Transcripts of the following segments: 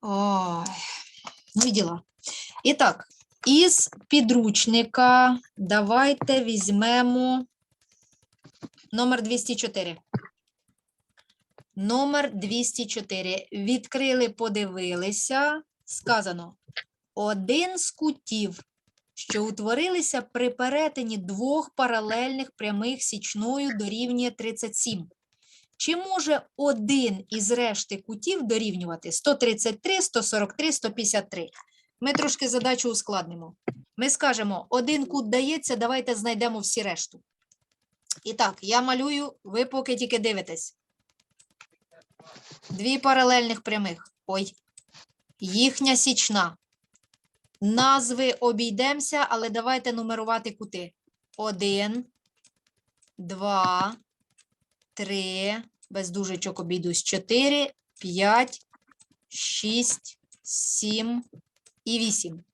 Ой, ну і діла. І так, із підручника давайте візьмемо номер 204. Номер 204. Відкрили, подивилися. Сказано: один з кутів, що утворилися при перетині двох паралельних прямих січною дорівнює 37. Чи може один із решти кутів дорівнювати 133, 143, 153? Ми трошки задачу ускладнимо. Ми скажемо, один кут дається, давайте знайдемо всі решту. І так, я малюю, ви поки тільки дивитесь. Дві паралельних прямих. Ой, їхня січна. Назви обійдемося, але давайте нумерувати кути. Один, два, три, без дужечок обійдусь, чотири, п'ять, шість, сім і вісім.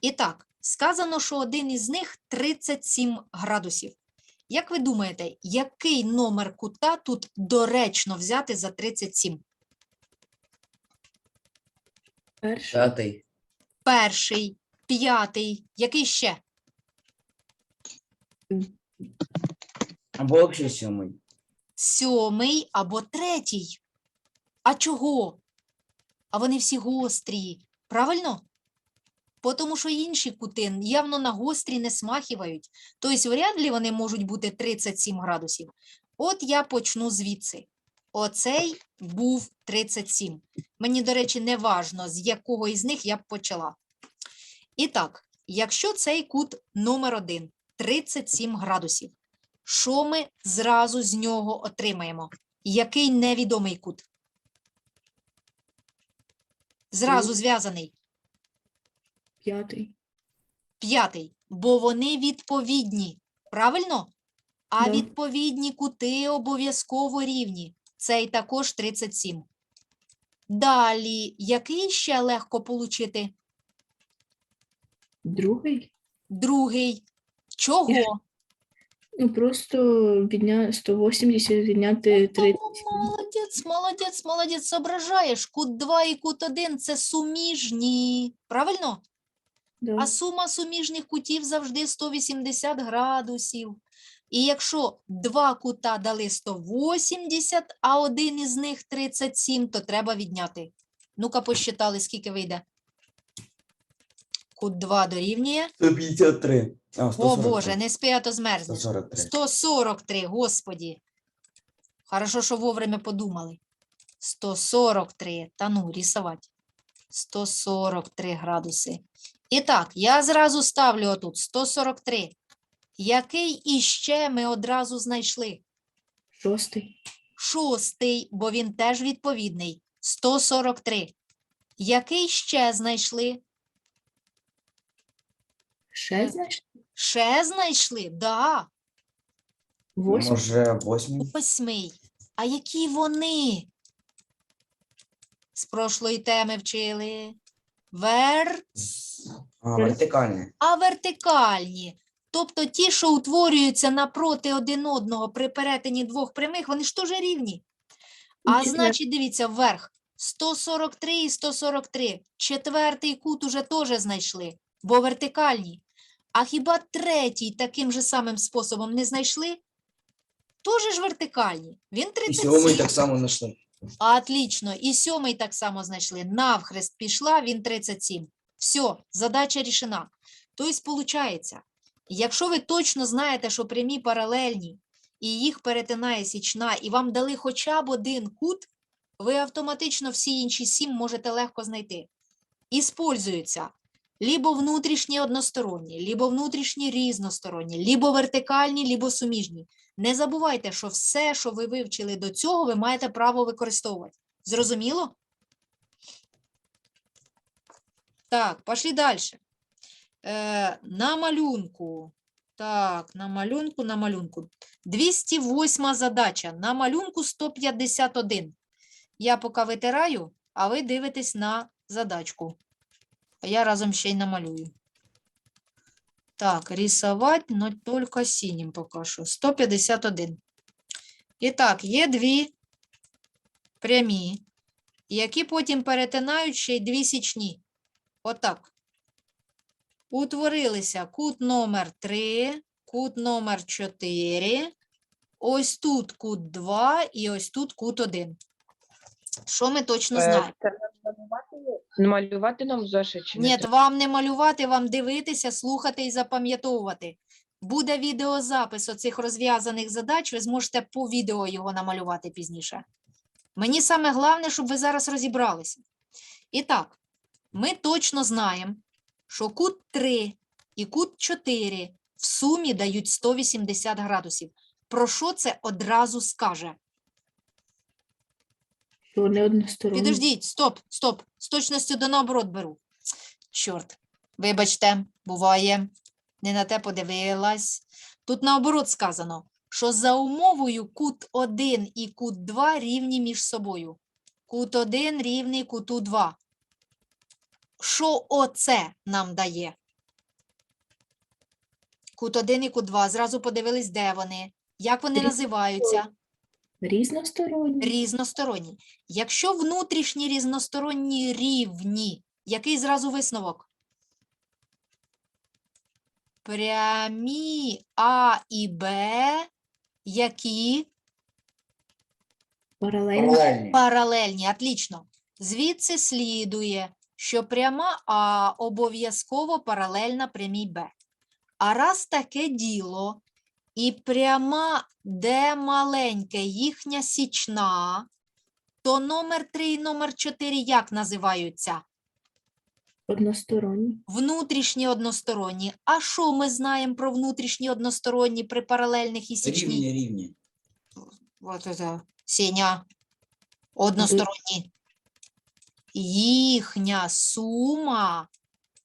І так, сказано, що один із них 37 градусів. Як ви думаєте, який номер кута тут доречно взяти за 37? Перший. П'ятий. Перший, п'ятий, який ще? Або взагалі сьомий. Сьомий або третій. А чого? А вони всі гострі. Правильно? Тому що інші кути явно на гострі не смахивають. Тобто, вряд ли вони можуть бути 37 градусів. От я почну звідси. Оцей був 37. Мені, до речі, не важно, з якого із них я б почала. І так, якщо цей кут номер 1 37 градусів, що ми зразу з нього отримаємо? Який невідомий кут? Зразу зв'язаний. П'ятий. П'ятий, бо вони відповідні. Правильно? А Да. відповідні кути обов'язково рівні. Цей також 37. Далі, який ще легко получити? Другий. Другий. Чого? Ну просто відня... 180 відняти 30. О, Молодець, молодець, молодець. Зображаєш. Кут 2 і кут 1 – це суміжні. Правильно? Да. А сума суміжних кутів завжди 180 градусів. І якщо два кута дали 180, а один із них 37, то треба відняти. Ну-ка, посчитали, скільки вийде. Кут 2 дорівнює. 153. А, О Боже, не спи, а то змерзнеш. 143. 143, господі. Хорошо, що вовремя подумали. 143. Та ну, рисувати. 143 градуси. І так, я зразу ставлю отут 143. Який іще ми одразу знайшли? Шостий. Шостий, бо він теж відповідний. 143. Який ще знайшли? Ще знаєш? Ще знайшли? Да. Восьмий. Може, восьмий? Восьмий. А які вони? З прошлої теми вчили. Вер, А, вертикальний. а вертикальні. Тобто ті, що утворюються напроти один одного при перетині двох прямих, вони ж теж рівні. А значить, дивіться, вверх 143 і 143. Четвертий кут уже теж знайшли, бо вертикальні. А хіба третій таким же самим способом не знайшли? Тоже ж вертикальні. Він І 37. сьомий так само знайшли. Отлично. І сьомий так само знайшли. Навхрест пішла, він 37. Все, задача рішена. Тобто, виходить, якщо ви точно знаєте, що прямі паралельні, і їх перетинає січна, і вам дали хоча б один кут, ви автоматично всі інші сім можете легко знайти. Іспользуються либо внутрішні односторонні, либо внутрішні різносторонні, либо вертикальні, либо суміжні. Не забувайте, що все, що ви вивчили до цього, ви маєте право використовувати. Зрозуміло? Так, пошли далі. Е, на малюнку. Так, на малюнку, на малюнку. 208 задача. На малюнку 151. Я поки витираю, а ви дивитесь на задачку. А я разом ще й намалюю. Так, рисовать, но только синим пока що. 151. І так, є дві прямі. які потім перетинають ще й дві січні. Отак. Утворилися кут номер 3, кут номер 4, ось тут кут 2 і ось тут кут 1. Що ми точно Е, знаємо? Малювати, нам зошит чи Ні, вам не малювати, вам дивитися, слухати і запам'ятовувати. Буде відеозапис оцих розв'язаних задач, ви зможете по відео його намалювати пізніше. Мені саме головне, щоб ви зараз розібралися. І так, ми точно знаємо, що кут 3 і кут 4 в сумі дають 180 градусів. Про що це одразу скаже? Що вони односторонні. Підождіть, стоп, стоп. З точністю до наоборот беру. Чорт, вибачте, буває, не на те подивилась. Тут наоборот сказано, що за умовою кут 1 і кут 2 рівні між собою. Кут 1 рівний куту 2. Що оце нам дає? Кут 1 і кут 2. Зразу подивились, де вони, як вони називаються. Різносторонні. Різносторонні. Якщо внутрішні різносторонні рівні, який зразу висновок? Прямі А і Б, які Паралельно. Паралельні. паралельні. Отлично. Звідси слідує, що пряма А обов'язково паралельна прямій Б. А раз таке діло, і пряма Д маленьке, їхня січна, то номер 3 і номер 4 як називаються? Односторонні. Внутрішні односторонні. А що ми знаємо про внутрішні односторонні при паралельних і січні? Рівні, рівні. Вот это Сеня. Односторонні. Їхня сума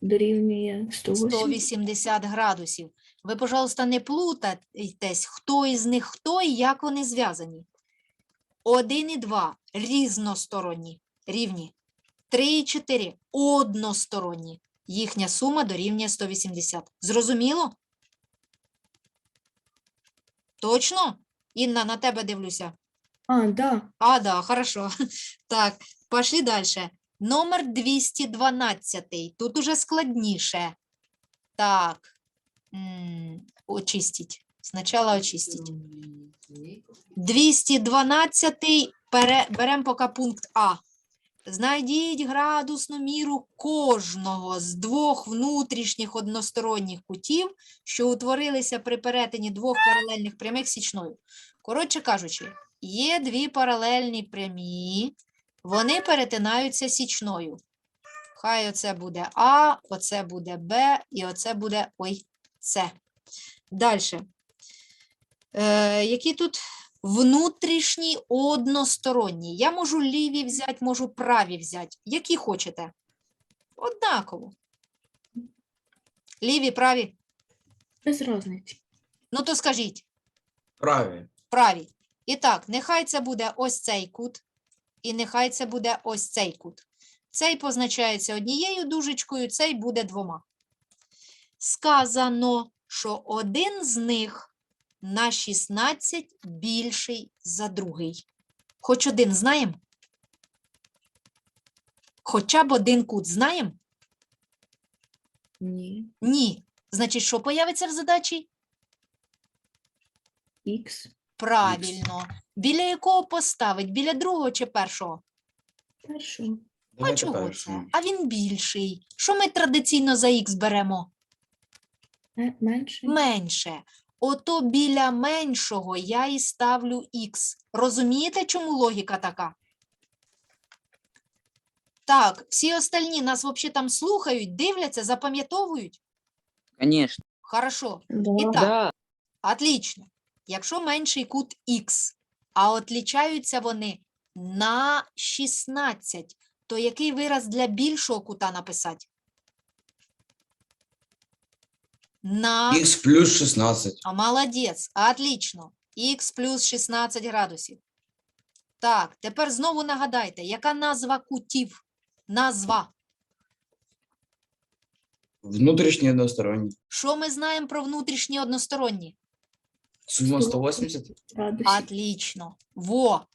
Дорівнює 180. 180 градусів. Ви, пожалуйста, не плутайтесь, хто із них хто і як вони зв'язані. Один і два різносторонні, рівні. Три і чотири односторонні. Їхня сума дорівнює 180. Зрозуміло? Точно? Інна, на тебе дивлюся. А, да. А, да, хорошо. Так, пошли дальше. Номер 212. Тут уже складніше. Так. Очистить. Спочатку очистить. 212 пере, беремо поки пункт А. Знайдіть градусну міру кожного з двох внутрішніх односторонніх кутів, що утворилися при перетині двох паралельних прямих січною. Коротше кажучи, є дві паралельні прямі, вони перетинаються січною. Хай оце буде А, оце буде Б і оце буде ой, С. Далі. Е, які тут внутрішні односторонні? Я можу ліві взяти, можу праві взяти. Які хочете? Однаково. Ліві, праві. Без різниці. Ну то скажіть. Праві. праві. І так, нехай це буде ось цей кут, і нехай це буде ось цей кут. Цей позначається однією дужечкою, цей буде двома. Сказано, що один з них на 16 більший за другий. Хоч один знаємо? Хоча б один кут знаємо? Ні. Ні. Значить, що появиться в задачі? Х. Правильно. Біля якого поставить? Біля другого чи першого? Першого. А чого це? першого. А він більший. Що ми традиційно за х беремо? Ме- Менше. Менше. Ото біля меншого я і ставлю х. Розумієте, чому логіка така? Так, всі остальні нас взагалі там слухають, дивляться, запам'ятовують? Конечно. Хорошо. Да. І так, Да. Отлично. Якщо менший кут х, а отлічаються вони на 16, то який вираз для більшого кута написати? На Х плюс 16. а, молодець, отлично. Х плюс 16 градусів. Так, тепер знову нагадайте, яка назва кутів? Назва. Внутрішні односторонні. Що ми знаємо про внутрішні односторонні? Сума 180. 180. Отлично. Во.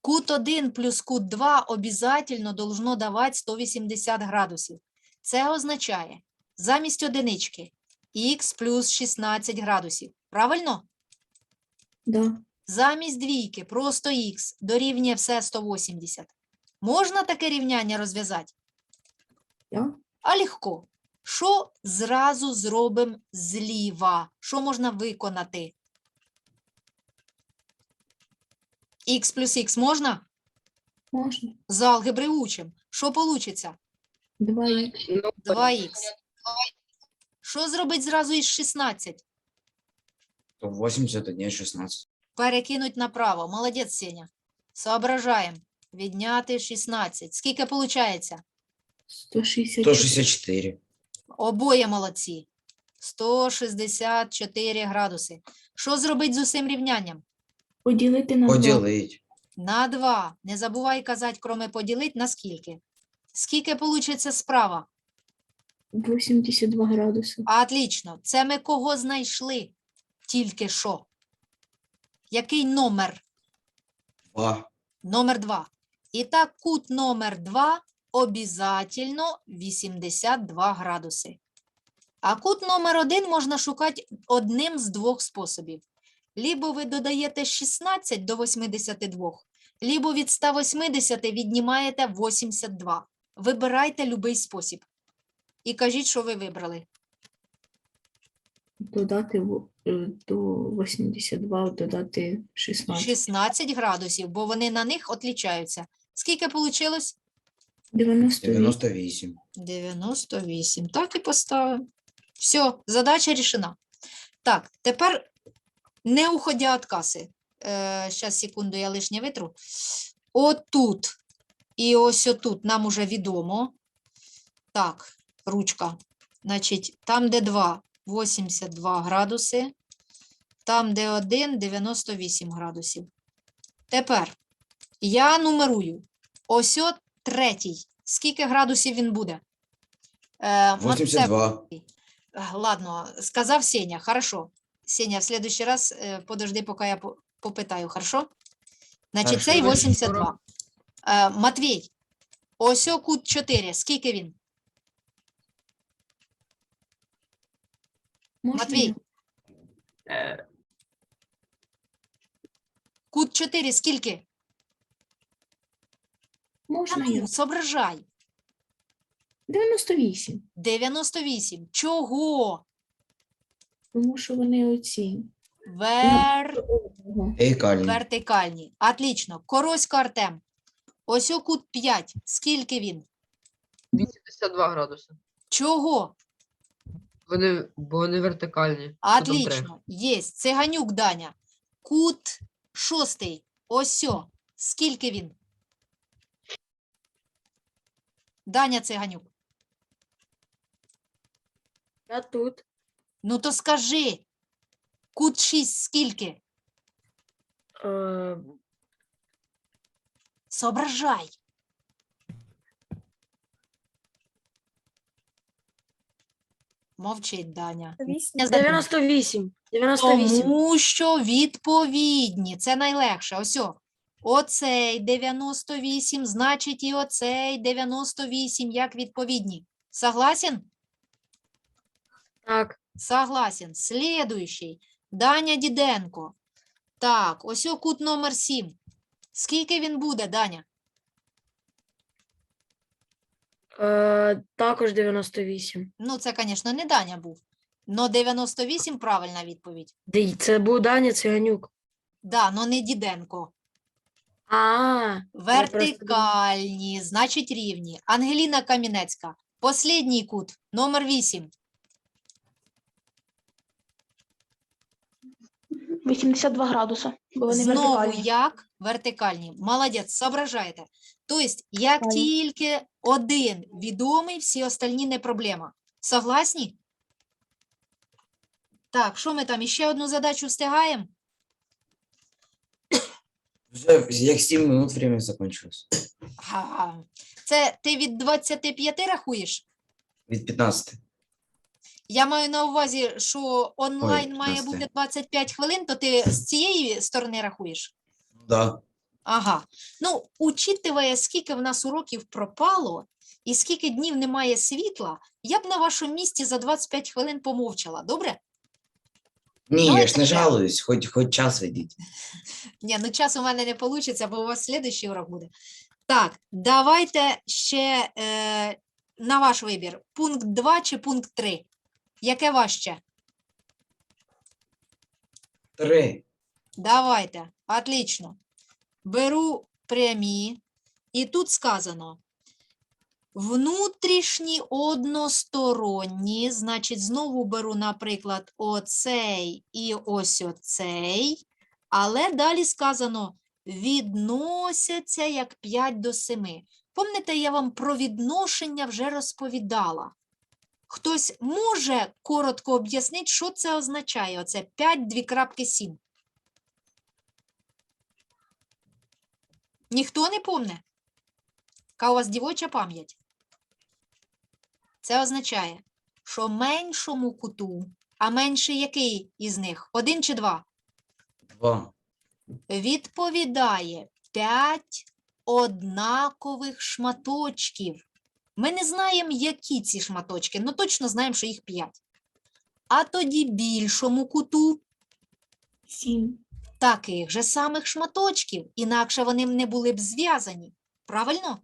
Кут 1 плюс кут 2 обязательно должно давати 180 градусів. Це означає замість одинички х плюс 16 градусів. Правильно? Да. Замість двійки просто х дорівнює все 180. Можна таке рівняння розв'язати? Я. А легко. Що зразу зробимо зліва? Що можна виконати? Х плюс х можна? Можна. З алгебри учим. Що вийде? 2х. Ну, 2х. Що зробить зразу із 16? То 81, 16. Перекинуть направо. Молодець, Сеня. Соображаємо. Відняти 16. Скільки виходить? 164. 164. Обоє молодці. 164 градуси. Що зробить з усім рівнянням? Поділити на 2. Поділить. На 2. Не забувай казати, кроме поділити, на скільки? Скільки вийде справа? 82 градуси. Отлично. Це ми кого знайшли? Тільки що. Який номер? 2. Номер 2. І так, кут номер 2 обязательно 82 градуси. А кут номер 1 можна шукати одним з двох способів. Лібо ви додаєте 16 до 82, лібо від 180 віднімаєте 82. Вибирайте будь-який спосіб. І кажіть, що ви вибрали. Додати е, до 82, додати 16. 16 градусів, бо вони на них отлічаються. Скільки вийшло? 98. 98. 98. Так і поставимо. Все, задача рішена. Так, тепер не уходя від каси. Е, Зараз, секунду, я лишнє витру. Отут і ось отут нам уже відомо. Так, ручка. Значить, там, де 2, 82 градуси. Там, де 1, 98 градусів. Тепер я нумерую. Ось от третій. Скільки градусів він буде? Е, 82. Ладно, сказав Сеня, хорошо. Сеня, в следующий раз э, подожди, пока я попитаю, хорошо? Значить, цей 82. Е, Матвій, ось о кут 4, скільки він? Можна Матвій. я? Кут 4, скільки? Можна я? ну, соображай. 98. 98. Чого? Тому що вони оці. Вер... Ого. Вертикальні. Отлично. Коросько Артем. Ось кут 5. Скільки він? 82 градуси. Чого? Вони, бо вони вертикальні. Отлично. Єсть. Циганюк Даня. Кут шостий. Ось о. Скільки він? Даня Циганюк. Я тут. Ну то скажи. Кут 6 скільки? Е, Соображай. Мовчить Даня. 98. 98. Тому що відповідні. Це найлегше. Ось. о. Оцей 98, значить і оцей 98 як відповідні. Согласен? Так. Согласен. Слідуючий. Даня Діденко. Так, ось о кут номер 7. Скільки він буде, Даня? Е, також 98. Ну, це, звісно, не Даня був. Но 98 правильна відповідь. Де- Це був Даня Циганюк. Да, но не Діденко. А, просто думала- Вертикальні, значить рівні. Ангеліна Камінецька. Послідній кут, номер 8. 82 градуса, бо вони Знову вертикальні. як вертикальні. Молодець, соображаєте. Тобто, як тільки один відомий, всі остальні не проблема. Согласні? Так, що ми там? Іще одну задачу встигаємо? Вже як 7 минут время закончилось. Ага. Це ти від 25 рахуєш? Від 15. Я маю на увазі, що онлайн має бути 25 хвилин, то ти з цієї сторони рахуєш? Да. Ага. Ну, учитывая, скільки в нас уроків пропало і скільки днів немає світла, я б на вашому місці за 25 хвилин помовчала. Добре? Ні, я ж не жалуюсь, хоч, хоч час ведіть. Ні, ну час у мене не вийде, бо у вас слідуючий урок буде. Так, давайте ще е, на ваш вибір. Пункт 2 чи пункт 3? Яке важче? Три. Давайте. Отлично. Беру прямі. І тут сказано. Внутрішні односторонні, значить, знову беру, наприклад, оцей і ось оцей, але далі сказано відносяться як 5 до 7. Помните, я вам про відношення вже розповідала. Хтось може коротко об'яснити, що це означає? Оце 5, 2 крапки 7. Ніхто не помне? Яка у вас дівоча пам'ять? Це означає, що меншому куту, а менший який із них? Один чи два? Два. Відповідає 5 однакових шматочків. Ми не знаємо, які ці шматочки, але точно знаємо, що їх 5. А тоді більшому куту Сім. Таких же самих шматочків, інакше вони не були б зв'язані. Правильно?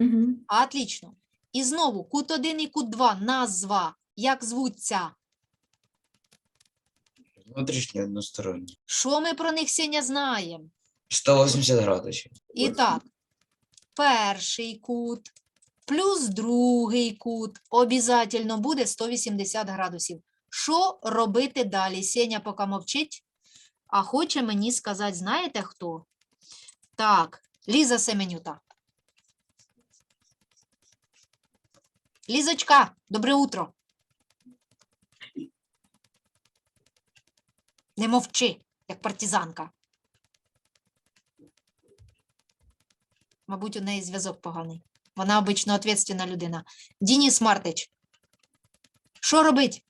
Угу. Отлично. І знову кут 1 і кут 2 назва. Як звуться? Внутрішні односторонні. Що ми про них сьогодні знаємо? 180 градусів. І так, перший кут плюс другий кут обязательно буде 180 градусів. Що робити далі? Сеня поки мовчить, а хоче мені сказати, знаєте хто? Так, Ліза Семенюта. Лізочка, добре утро. Не мовчи, як партизанка. Мабуть, у неї зв'язок поганий. Вона обично відповідальна людина. Дініс Мартич. Що робить?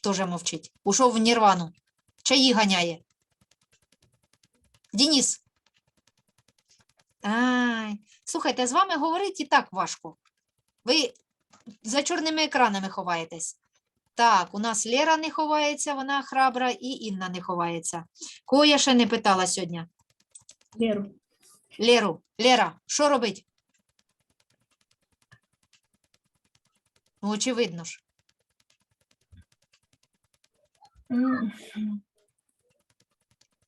Тоже мовчить. Ушов в Нірвану. Чаї ганяє. Дініс. Ай, слухайте, з вами говорити і так важко. Ви за чорними екранами ховаєтесь. Так, у нас Лера не ховається, вона храбра, і Інна не ховається. Кого я ще не питала сьогодні? Леру. Леру, Лера, що робить? Ну, очевидно ж.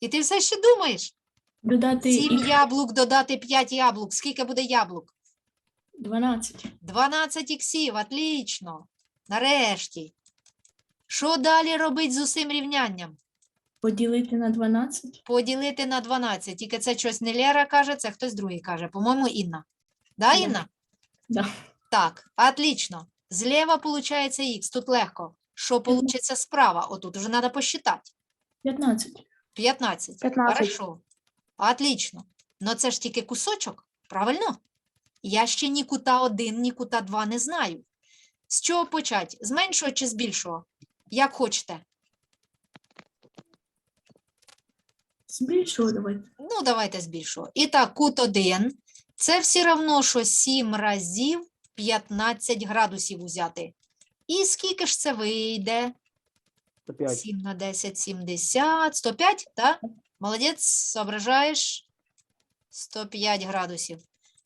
І ти все ще думаєш? Додати 7 їх яблук додати 5 яблук. Скільки буде яблук? 12. 12 іксів, отлично. Нарешті. Що далі робить з усім рівнянням? Поділити на 12. Поділити на 12. Тільки це щось не Лера каже, це хтось другий каже. По-моєму, Інна. Да. Інна? Да. Так, отлично. Зліва виходить х, тут легко. Що вийде справа? Отут уже треба посчитати. 15. 15. 15. Хорошо. Отлично. Но це ж тільки кусочок, правильно? Я ще ні кута 1, ні кута 2 не знаю. З чого почати? З меншого чи з більшого? Як хочете. Збільшую давайте. Ну, давайте з більшого. І так, кут 1 – це все одно, що 7 разів 15 градусів взяти. І скільки ж це вийде? 7 на 10, 70, 105, так? Молодець, соображаєш? 105 градусів.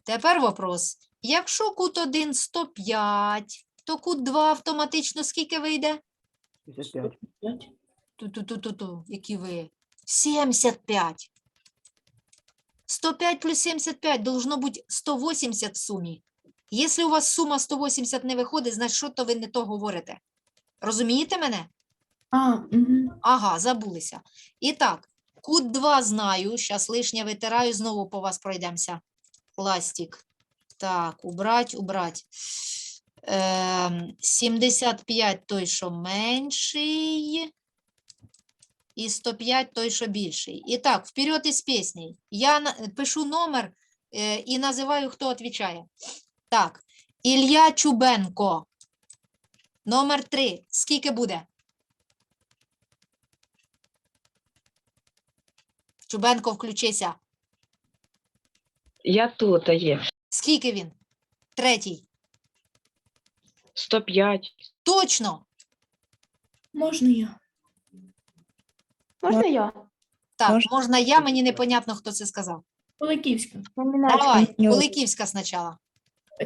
Тепер вопрос. Якщо кут 1 105, то кут 2 автоматично скільки вийде? 5. Ту-ту-ту-ту-ту, які ви? 75. 105 плюс 75 должно бути 180 в сумі. Якщо у вас сума 180 не виходить, значить, що то ви не то говорите. Розумієте мене? А, угу. Ага, забулися. І так, кут 2 знаю. Зараз лишнє витираю, знову по вас пройдемося. Пластик. Так, убрать, убрать. Ем, 75 той, що менший. І 105 той, що більший. І так, вперед із піснею. Я пишу номер е, і називаю, хто відповідає. Так, Ілля Чубенко. Номер 3. Скільки буде? Чубенко, включися. Я тут а є. Скільки він? Третій. 105. Точно. Можна я? Можна я? Так, Можна? можна я, мені непонятно, хто це сказав. Куликівська. Давай, Куликівська спочатку.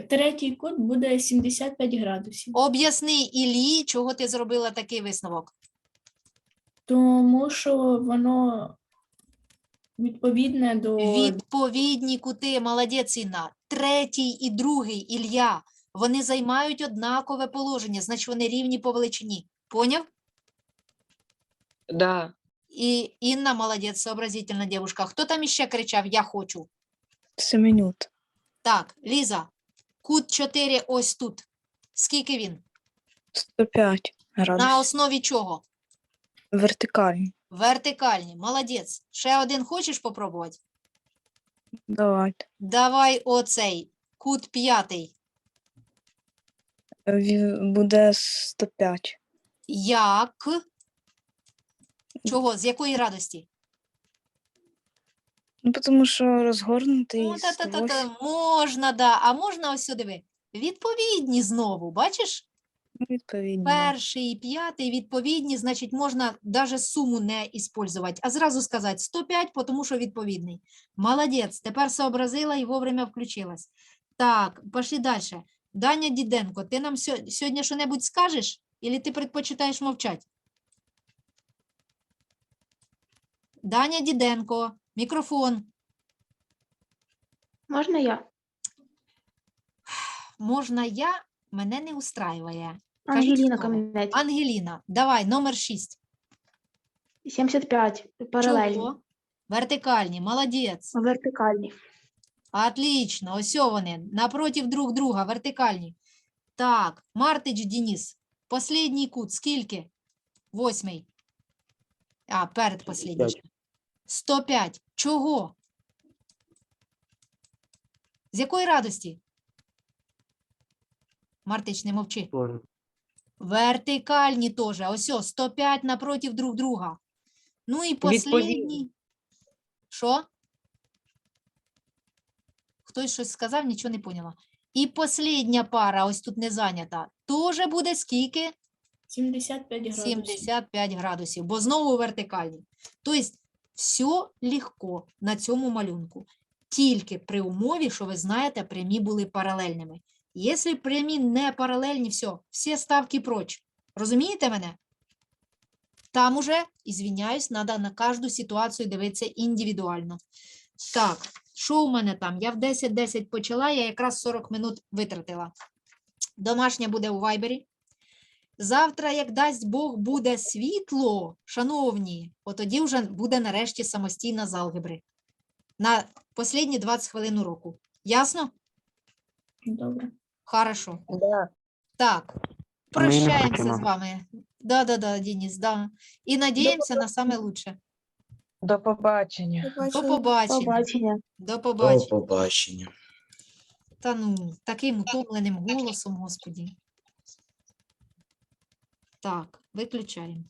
Третій кут буде 75 градусів. Об'ясни Іллі, чого ти зробила такий висновок. Тому що воно відповідне до Відповідні кути, молодець Інна. Третій і другий Ілля. Вони займають однакове положення, значить вони рівні по величині. Поняв? Да. І Інна молодець, сообразительна дівчинка. Хто там іще кричав Я хочу? Семенют. Так, Ліза, кут 4 ось тут. Скільки він? 105 На основі чого? Вертикальні. Вертикальні. Молодець. Ще один хочеш попробувати? Давайте. Давай оцей. Кут п'ятий. Ві- Буде 105. Як? Чого? З якої радості? Ну, тому що розгорнутий Ну, та, та, та, та, можна, да. А можна ось сюди. диви. Відповідні знову, бачиш? Відповідно. да. Перший і п'ятий відповідні, значить, можна навіть суму не іспользувати, а зразу сказати 105, тому що відповідний. Молодець, тепер сообразила і вовремя включилась. Так, пошли далі. Даня Діденко, ти нам сьогодні що-небудь скажеш? Или ти предпочитаєш мовчати? Даня Діденко, мікрофон. Можна я? Можна я? Мене не устраює. Ангеліна слово. Камінець. Ангеліна, давай, номер 6. 75. Паралельні. Чого? Вертикальні, молодець. Вертикальні. Отлично, ось вони, напротив друг друга, вертикальні. Так, Мартич Денис, последній кут, скільки? Восьмий. А, перед последній. ще. 105. Чого? З якої радості? Мартич, не мовчи. Тоже. Вертикальні теж. Ось о, 105 напротив друг друга. Ну і последній. Що? Хтось щось сказав, нічого не поняла. І последня пара, ось тут не зайнята, теж буде скільки? 75 градусів. 75 градусів, бо знову вертикальні. Тобто, все легко на цьому малюнку. Тільки при умові, що ви знаєте, прямі були паралельними. Якщо прямі не паралельні, все, всі ставки проч. Розумієте мене? Там уже, ізвиняюсь, треба на кожну ситуацію дивитися індивідуально. Так, що у мене там? Я в 10-10 почала, я якраз 40 минут витратила. Домашня буде у вайбері. Завтра, як дасть Бог, буде світло, шановні, от тоді вже буде нарешті самостійна з алгебри. На останні 20 хвилин уроку. Ясно? Добре. Хорошо. Да. Так, прощаємося з вами. Да-да-да, Денис, да. І надіємося на саме лучше. До побачення. До побачення. Побачення. До До побачення. побачення. Та ну, таким утомленим голосом, господі. Так, виключаємо.